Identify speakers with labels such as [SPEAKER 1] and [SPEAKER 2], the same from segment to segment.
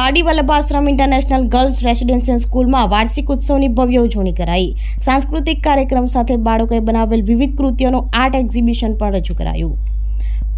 [SPEAKER 1] Pardi Vallabhashram international girls residential સ્કૂલમાં વાર્ષિક ઉત્સવની ભવ્ય ઉજવણી કરાઈ. સાંસ્કૃતિક કાર્યક્રમ સાથે બાળકોએ બનાવેલ વિવિધ કૃતિઓનું આર્ટ એક્ઝિબિશન પણ રજૂ કરાયું.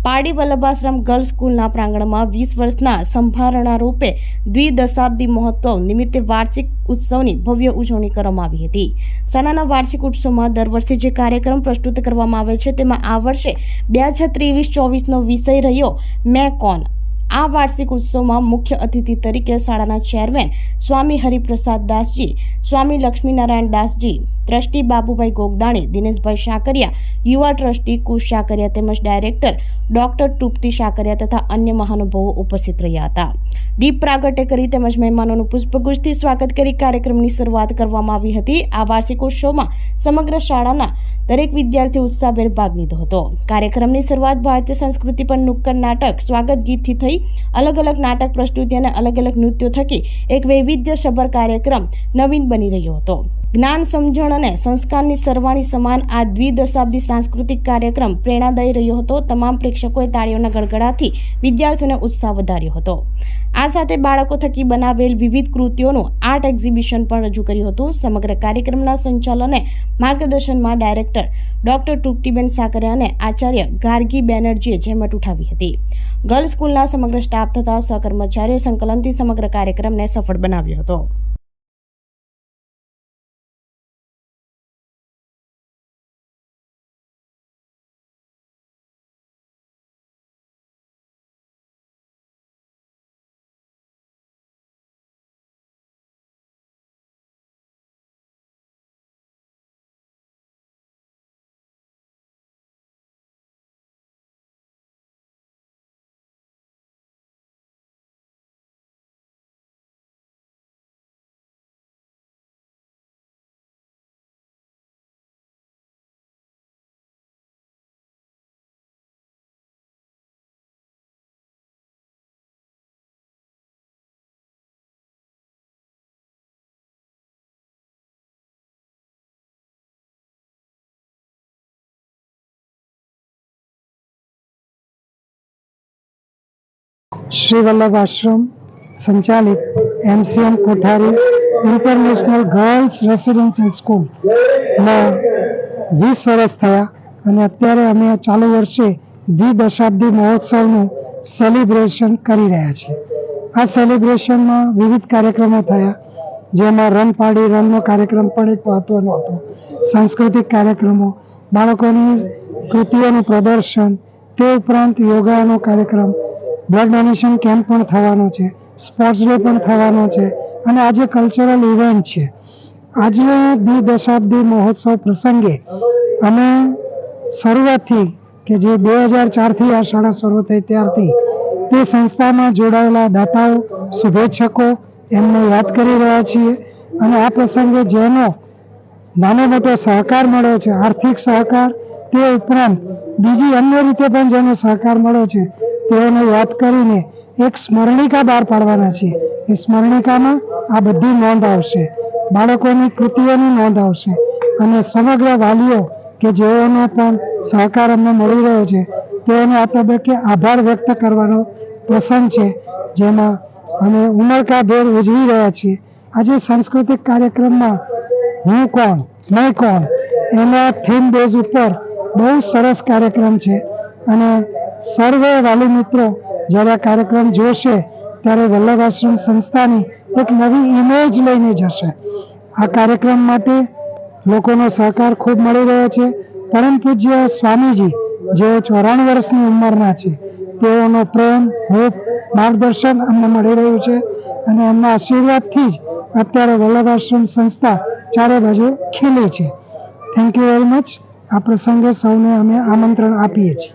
[SPEAKER 1] પાડી વલ્લભાશ્રમ ગર્લ્સ સ્કૂલના પ્રાંગણમાં વીસ વર્ષના સંભારણા રૂપે દ્વિદશાબ્દી મહોત્સવ નિમિત્તે વાર્ષિક ઉત્સવની ભવ્ય ઉજવણી કરવામાં આવી હતી. શાળાના વાર્ષિક ઉત્સવમાં દર વર્ષે જે કાર્યક્રમ પ્રસ્તુત કરવામાં આવે છે તેમાં આ વર્ષે બે હજાર ત્રેવીસ ચોવીસનો વિષય રહ્યો, મેં કોણ? આ વાર્ષિક ઉત્સવમાં મુખ્ય અતિથિ તરીકે શાળાના ચેરમેન સ્વામી હરિપ્રસાદ દાસજી સ્વામી લક્ષ્મીનારાયણ દાસજી ટ્રસ્ટી બાબુભાઈ ગોગદાણી, દિનેશભાઈ શાકરિયા, યુવા ટ્રસ્ટી કુશ શાકરિયા તેમજ ડાયરેક્ટર ડોક્ટર તૃપ્તિ શાકરિયા તથા અન્ય મહાનુભાવો ઉપસ્થિત રહ્યા હતા. દીપ પ્રાગટ્ય કરી તેમજ મહેમાનોનું પુષ્પગુચ્છથી સ્વાગત કરી કાર્યક્રમની શરૂઆત કરવામાં આવી હતી. આ વાર્ષિક ઉત્સવમાં સમગ્ર શાળાના દરેક વિદ્યાર્થી ઉત્સાહભેર ભાગ લીધો હતો. કાર્યક્રમની શરૂઆત ભારતીય સંસ્કૃતિ પર નુક્કડ નાટક, સ્વાગત ગીતથી થઈ અલગ અલગ નાટક પ્રસ્તુતિ અને અલગ અલગ નૃત્યો થકી એક વૈવિધ્યસભર કાર્યક્રમ નવીન બની રહ્યો હતો. જ્ઞાન સમજણ અને સંસ્કારની સરવાણી સમાન આ દ્વિદશાબ્દી સાંસ્કૃતિક કાર્યક્રમ પ્રેરણાદાયી રહ્યો હતો. તમામ પ્રેક્ષકોએ તાળીઓના ગડગડાથી વિદ્યાર્થીઓને ઉત્સાહ વધાર્યો હતો. આ સાથે બાળકો થકી બનાવેલ વિવિધ કૃતિઓનું આર્ટ એક્ઝિબિશન પણ રજૂ કર્યું હતું. સમગ્ર કાર્યક્રમના સંચાલને માર્ગદર્શનમાં ડાયરેક્ટર ડોક્ટર તૃપ્તિબેન સાકરે અને આચાર્ય ગાર્ગી બેનર્જીએ જહેમત ઉઠાવી હતી. ગર્લ્સ સ્કૂલના સમગ્ર સ્ટાફ તથા સહકર્મચારીઓ સંકલનથી સમગ્ર કાર્યક્રમને સફળ બનાવ્યો હતો.
[SPEAKER 2] શ્રી વલ્લભ આશ્રમ સંચાલિત MCM Kothari international girls residential સ્કૂલમાં વીસ વર્ષ થયા અને અત્યારે અમે ચાલુ વર્ષે દ્વિદશાબ્દી મહોત્સવનું સેલિબ્રેશન કરી રહ્યા છીએ. આ સેલિબ્રેશનમાં વિવિધ કાર્યક્રમો થયા. જેમાં રન પાડી, રનનો કાર્યક્રમ પણ એક મહત્વનો હતો. સાંસ્કૃતિક કાર્યક્રમો, બાળકોની કૃતિઓનું પ્રદર્શન, તે ઉપરાંત યોગાનો કાર્યક્રમ બ્લડ ડોનેશન કેમ્પ પણ થવાનો છે. સ્પોર્ટ્સ ડે પણ થવાનો છે. અને આજે કલ્ચરલ ઇવેન્ટ છે. આજના દ્વિદશાબ્દી મહોત્સવ પ્રસંગે અમે શરૂઆતથી કે જે બે હજાર ચારથી આ શાળા શરૂ થઈ ત્યારથી તે સંસ્થામાં જોડાયેલા દાતાઓ, શુભેચ્છકો એમને યાદ કરી રહ્યા છીએ. અને આ પ્રસંગે જેનો નાનો મોટો સહકાર મળ્યો છે, આર્થિક સહકાર, તે ઉપરાંત બીજી અન્ય રીતે પણ જેનો સહકાર મળ્યો છે તેઓને યાદ કરીને એક સ્મરણિકા બહાર પાડવાના છે. એ સ્મરણિકામાં આ બધી નોંધ આવશે. બાળકોની કૃતિઓની નોંધ આવશે અને સમગ્ર વાલીઓ કે જેઓનો પણ સહકાર અમને મળી રહ્યો છે, તેઓને આ તબક્કે આભાર વ્યક્ત કરવાનો પ્રસંગ છે, જેમાં અમે ઉમળકાભેર ઉજવી રહ્યા છીએ. આજે સાંસ્કૃતિક કાર્યક્રમમાં હું કોણ, મેં કોણ, એના થીમ બેઝ ઉપર બહુ સરસ કાર્યક્રમ છે અને સર્વે વાલી મિત્રો, જ્યારે કાર્યક્રમ જોશે, ત્યારે વલ્લભ આશ્રમ સંસ્થાની એક નવી ઇમેજ લઈને જશે. આ કાર્યક્રમ માટે લોકોનો સહકાર ખૂબ મળી રહ્યો છે. પરમ પૂજ્ય સ્વામીજી, જેઓ ચોરાણું વર્ષની ઉંમરના છે, તેઓનો પ્રેમ હોપ માર્ગદર્શન અમને મળી રહ્યું છે અને એમના આશીર્વાદથી જ અત્યારે વલ્લભ આશ્રમ સંસ્થા ચારે બાજુ ખીલી છે. થેન્ક યુ વેરી મચ આ પ્રસંગે સૌને અમે આમંત્રણ આપીએ છીએ.